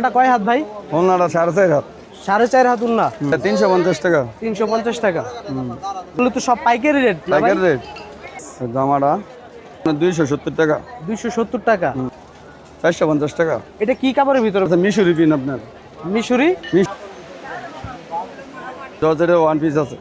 এটা কয় হাত ভাই? সাড়ে চার হাত। সাড়ে চার হাত উন্না তিনশো পঞ্চাশ টাকা। তিনশো পঞ্চাশ টাকা। এগুলো তো সব পাইকারি রেট প্যাকেট রেট জামাটা দুইশো সত্তর টাকা। দুইশো সত্তর টাকা। চারশো পঞ্চাশ টাকা। এটা কি কাপড়ের ভিতরে? মিশুরি পিন আপনার। মিশরি? জর্জেটের ওয়ান পিস আছে।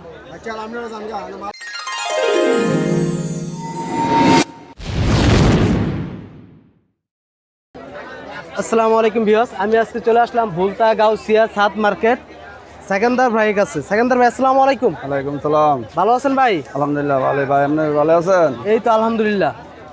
আসসালামু আলাইকুম ভিউয়ার্স আমি আজকে চলে আসলাম ভুলতা গাউসিয়া সাত মার্কেট সেকেন্দার ভাইয়ের কাছে। সেকেন্দার ভাই আসসালামু আলাইকুম। ওয়ালাইকুম সালাম। ভালো আছেন ভাই? আলহামদুলিল্লাহ ভালো ভাই। আপনি ভালো আছেন? এই তো আলহামদুলিল্লাহ।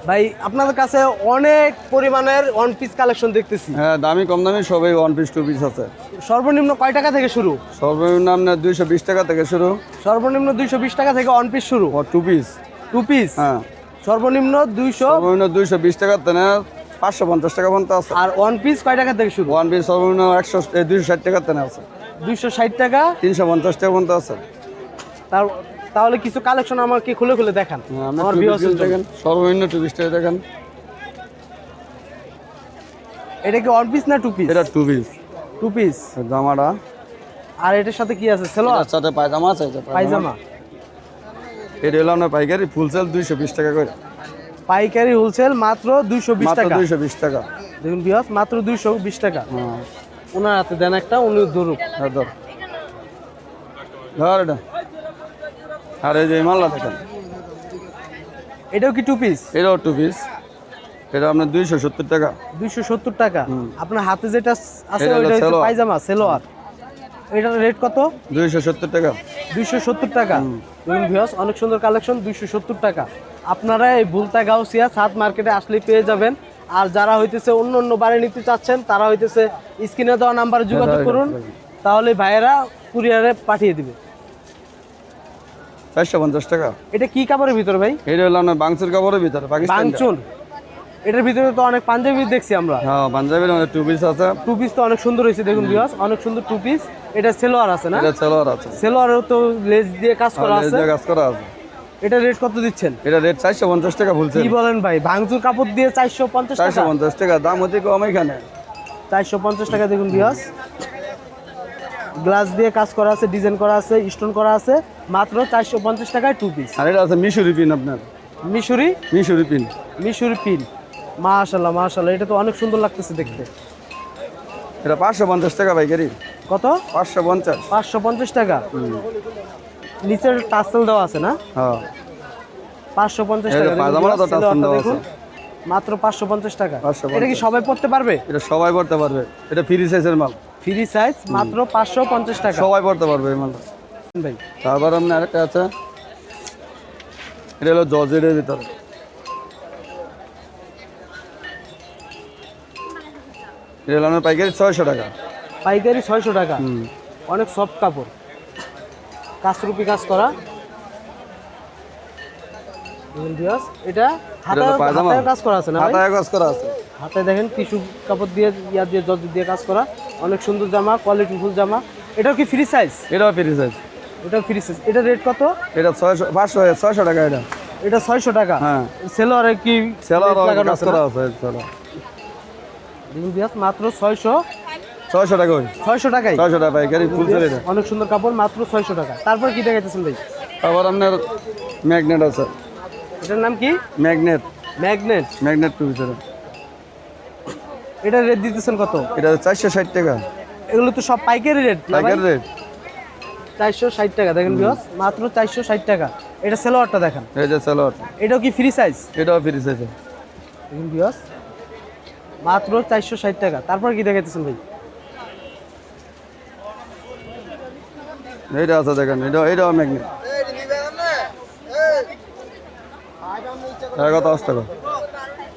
ভাই আপনাদের কাছে অনেক পরিমাণের ওয়ান পিস কালেকশন দেখতেছি। হ্যাঁ দামি কম দামি সবই ওয়ান পিস টু পিস আছে। সর্বনিম্ন কয় টাকা থেকে শুরু? সর্বনিম্ন আপনার দুইশো বিশ টাকা থেকে শুরু। সর্বনিম্ন দুইশো বিশ টাকা থেকে ওয়ান পিস শুরু? ও টু পিস টু পিস হ্যাঁ। সর্বনিম্ন দুইশো সর্বনিম্ন দুইশো বিশ টাকা তেনে পাঁচশো পঞ্চাশ টাকা পর্যন্ত আছে। আর ওয়ান পিস কয় টাকা থেকে শুরু? ওয়ান পিস সর্বনিম্ন একশো দুইশো ষাট টাকা তেনে আছে। দুইশো ষাট টাকা? তিনশো পঞ্চাশ টাকা পর্যন্ত আছে। তার তাহলে কিছু কালেকশন আমাকে খুলে খুলে দেখান? হ্যাঁ, আমার। দেখেন। সর্বনিম্ন টু পিস টাকা দেখেন। এটা কি ওয়ান পিস না টু পিস এটা টু পিস টু পিস জামাটা। আর এটার সাথে কি আছে? সেলোয়ার? এটার সাথে পায়জামা আছে পায়জামা। এটা হলো আপনার পাইকারি ফুল সেল দুইশো বিশ টাকা করে। পাইকারি হোলসেল মাত্র দুইশো বিশ টাকা। দুইশো বিশ টাকা। দেখুন বিহস মাত্র দুইশো বিশ টাকা। ওনার হাতে দেন একটা উনি ধরুক হ্যাঁ, ধর। ধর এটা। আর এই যে মাল্লা দেখেন। এটাও কি টু পিস এটাও টু পিস এটা আপনার দুইশো সত্তর টাকা। দুইশো সত্তর টাকা। আপনার হাতে যেটা আছে ওইটা হচ্ছে। পায়জামা সেলোয়ার। এটার রেট কত? দুইশো সত্তর টাকা। দুইশো সত্তর টাকা। দেখুন অনেক সুন্দর কালেকশন দুইশো সত্তর টাকা। আপনারা এই ভুলতা গাউসিয়া সাত মার্কেটে আসলে পেয়ে যাবেন। আর যারা হইতেছে অন্য অন্য বাড়ি নিতে চাচ্ছেন তারা হইতেছে স্ক্রিনে দেওয়া নাম্বারে যোগাযোগ করুন। তাহলে ভাইয়েরা কুরিয়ারে পাঠিয়ে দিবে। চারশো পঞ্চাশ টাকা। এটা কি কাপড়ের ভিতরে ভাই? এটা হলো আপনার কাপড়ের ভিতরে এটার ভিতরে তো অনেক পাঞ্জাবি দেখছি আমরা। হ্যাঁ পাঞ্জাবির আমাদের টু পিস আছে। টু পিস তো অনেক সুন্দর হয়েছে দেখুন বিয়াস অনেক সুন্দর টু পিস এটা সেলোয়ার আছে না? এটা সেলোয়ার আছে। সেলোয়ারও তো লেস দিয়ে কাজ করা আছে। কাজ করা আছে। এটা রেট কত দিচ্ছেন? এটা রেট চারশো পঞ্চাশ টাকা সেল কি বলেন ভাই? ভাঙচুর কাপড় দিয়ে চারশো পঞ্চাশ চারশো টাকা পঞ্চাশ টাকা দাম হচ্ছে কম এখানে। চারশো পঞ্চাশ টাকা দেখুন বিয়াস গ্লাস দিয়ে কাজ করা আছে ডিজাইন করা আছে স্টোন করা আছে মাত্র চারশো পঞ্চাশ টাকায় টু পিস আর এটা আছে মিশুরি পিন আপনার। মিশরি? মিশুরি পিন মিশরি পিন মাশাল্লাহ মাশাল্লাহ এটা তো অনেক সুন্দর লাগতেছে দেখতে। এটা পাঁচশো পঞ্চাশ টাকা পাইকারি। কত? পাঁচশো পঞ্চাশ। পাঁচশো পঞ্চাশ টাকা। নিচের টাসেল দেওয়া আছে না? হ্যাঁ। পাঁচশো পঞ্চাশ টাকা। মাত্র পাঁচশো পঞ্চাশ টাকা। 550 এটা কি সবাই পড়তে পারবে? এটা সবাই পড়তে পারবে। এটা ফ্রি সাইজের মাল। ফ্রি সাইজ মাত্র পাঁচশো পঞ্চাশ টাকা। সবাই পড়তে পারবে এই মালটা ভাই। তারপর আপনি আরেকটা আছে। এটা হলো জর্জেটের ভিতরে। এটা হলো পাইকারি ছয়শো টাকা। পাইকারি ছয়শো টাকা। অনেক সফট কাপড়। কাজরুপি কাজ করা। এটা হাতে হলো পায়জামা। হাতের কাজ করা আছে না হাতায় কাজ করা আছে। হাতে দেখেন টিস্যু কাপড় দিয়ে ইয়া দিয়ে জজ দিয়ে কাজ করা। অনেক সুন্দর জামা জামা। এটাও কি ফ্রি সাইজ এটাও ফ্রি সাইজ ফ্রি সাইজ এটা রেট কত? এটা ছয়শো পাঁচশো ছয়শো টাকা এটা। এটা ছয়শো টাকা। হ্যাঁ। সেলোয়ারে কি সেলার কাজ করা আছে সেলার মাত্র ছয়শো ছয়শো টাকা ছয়শো টাকাই? ছয়শো টাকা পাইকারি ফুল সেল অনেক সুন্দর কাপড় মাত্র ছয়শো টাকা। তারপর কি দেখাইতেছেন ভাই? তারপর আপনার ম্যাগনেট আছে। এটার নাম কি? ম্যাগনেট। ম্যাগনেট। ম্যাগনেট টু এটা রেট দিতেছেন কত? এটা চারশো ষাট টাকা। এগুলো তো সব পাইকারি রেট পাইকারি রেট চারশো ষাট টাকা দেখেন বিহস মাত্র চারশো ষাট টাকা। এটা সেলোয়ারটা দেখেন। যে সেলোয়ার। এটাও কি ফ্রি সাইজ এটাও ফ্রি সাইজ দেখুন বিহস মাত্র চারশো ষাট টাকা। তারপর কি দেখাইতেছেন ভাই? এইটা আছে দেখেন এটা এটাও ম্যাগনেট। কত আসতে হবে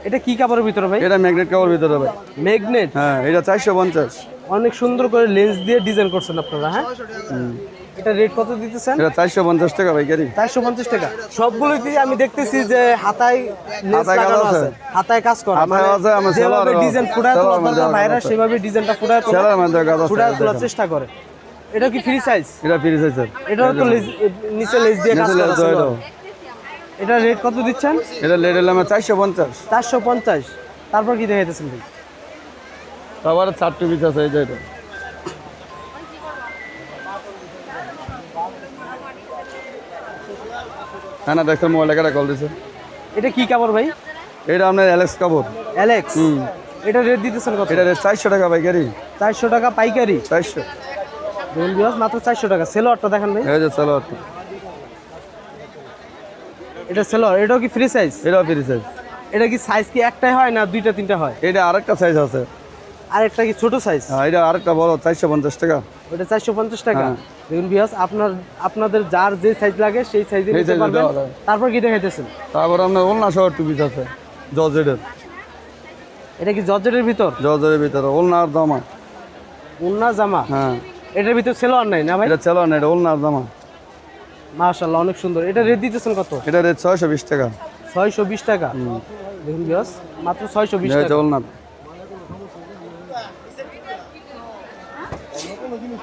এটা কি কাপড়ের ভিতরে ভাই? এটা ম্যাগনেট কাপড় ভিতরে ভাই। ম্যাগনেট? হ্যাঁ এটা চারশো পঞ্চাশ। অনেক সুন্দর করে লেন্স দিয়ে ডিজাইন করছেন আপনারা হ্যাঁ? এটা রেট কত দিতেছেন? এটা চারশো পঞ্চাশ টাকা সবগুলোতেই আমি দেখতেছি যে হাতায় হাতায় কাজ লাগানো আছে। আছে। হাতায় কাজ করা। মানে যেভাবে ডিজাইন ফুটায় তোলা দরকার, কাজ সেভাবে ডিজাইনটা ফুটায় তোলে সেলার মধ্যে কাজ আছে ফুটায় তোলার চেষ্টা করে। এটা কি ফ্রি সাইজ এটা ফ্রি সাইজের এটা তো নিচে লেজ দিয়ে কাজ করা ছিল। এটা রেট কত দিচ্ছেন? এটা এলাম চারশো পঞ্চাশ। চারশো পঞ্চাশ। তারপর কি দেখাইতেছেন ভাই? তারপরে চারটে পিস আছে এই যে এটা। হ্যাঁ না দেখছেন মোবাইল একটা কল দিছে। এটা কি কাপড় ভাই? এটা আপনার অ্যালেক্স কাপড়। অ্যালেক্স হুম। এটা রেট দিতেছেন কত? এটা রেট চারশো টাকা পাইকারি। চারশো টাকা পাইকারি। চারশো। দেখুন বিয়াস মাত্র চারশো টাকা। সেলোয়ারটা দেখেন ভাই। এই যে চলো এটা সেলোয়ার এটাও কি ফ্রি সাইজ এটাও ফ্রি সাইজ এটা কি সাইজ কি একটাই হয় না দুইটা তিনটা হয়? এটা আরেকটা সাইজ আছে। আর একটা কি ছোট সাইজ হ্যাঁ এটা আরেকটা বড় চারশো পঞ্চাশ টাকা। ওটা চারশো পঞ্চাশ টাকা। হ্যাঁ। দেখুন বিয়াস আপনার আপনাদের যার যে সাইজ লাগে সেই সাইজে নিতে পারবেন। তারপর কি দেখাইতেছেন? তারপর আপনার ওলনা সহ টু পিস আছে জর্জেটের। এটা কি জর্জেটের ভিতর? জর্জেটের ভিতরে ওলনার দামা উন্না জামা? হ্যাঁ। এটার ভিতর সেলোয়ার নাই না ভাই? এটা চলো না এটা ওলনার দামা মাশাল্লাহ অনেক সুন্দর। এটা রেট দিতেছেন কত? এটা রেট ছয়শো বিশ টাকা। ছয়শো বিশ টাকা? দেখুন বিয়াস মাত্র ছয়শো বিশ এটা টাকা। ওলনার।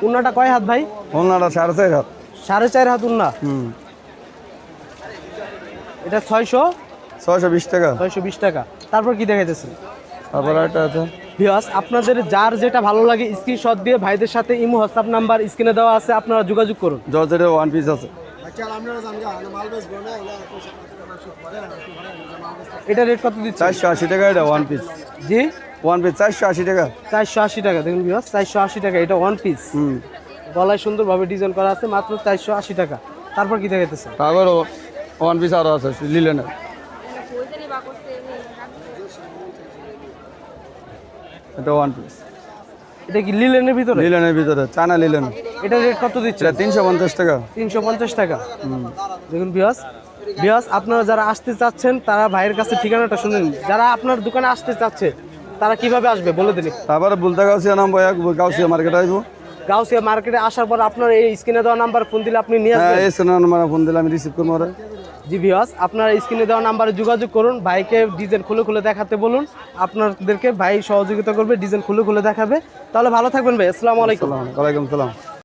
উন্নাটা কয় হাত ভাই? ওলনাটা সাড়ে চার হাত। সাড়ে চার হাত উন্না? হুম। এটা ছয়শো? ছয়শো বিশ টাকা। ছয়শো বিশ টাকা। তারপর কি দেখাইতেছেন? তারপর একটা আছে। ভিওয়াস আপনাদের যার যেটা ভালো লাগে স্ক্রিনশট দিয়ে ভাইদের সাথে ইমো হোয়াটসঅ্যাপ নাম্বার স্ক্রিনে দেওয়া আছে আপনারা যোগাযোগ করুন। জর্জেটের ওয়ান পিস আছে। এটা রেট কত দিচ্ছে চারশো আশি টাকা এটা ওয়ান পিস জি? ওয়ান পিস চারশো আশি টাকা। চারশো আশি টাকা দেখুন ভিওয়াস চারশো আশি টাকা এটা ওয়ান পিস হুম। গলায় সুন্দরভাবে ডিজাইন করা আছে মাত্র চারশো আশি টাকা। তারপর কি দেখাইতেছে তারপর ওয়ান পিস আরও আছে লিলেনের এটা ওয়ান পিস এটা কি লিলেনের ভিতরে? লিলেনের ভিতরে চায়না লিলেন এটা রেট কত দিচ্ছে? এটা তিনশো পঞ্চাশ টাকা। তিনশো পঞ্চাশ টাকা। দেখুন বিয়াস বিয়াস আপনারা যারা আসতে চাচ্ছেন তারা ভাইয়ের কাছে ঠিকানাটা শুনেন যারা আপনার দোকানে আসতে চাচ্ছে তারা কীভাবে আসবে? বলে দিন তারপরে বলতে গাউসিয়া নাম বয়া গাউসিয়া মার্কেট আসব গাউসিয়া মার্কেটে আসার পর আপনার এই স্ক্রিনে দেওয়া নাম্বার ফোন দিলে আপনি নিয়ে হ্যাঁ আসবেন। এই সিনেমা নাম্বার ফোন দিলে আমি রিসিভ করব জি ভিওস আপনার স্ক্রিনে দেওয়া নাম্বারে যোগাযোগ করুন ভাইকে ডিজাইন খুলে খুলে দেখাতে বলুন আপনাদেরকে ভাই সহযোগিতা করবে ডিজাইন খুলে খুলে দেখাবে। তাহলে ভালো থাকবেন ভাই আসসালামু আলাইকুম। ওয়ালাইকুম সালাম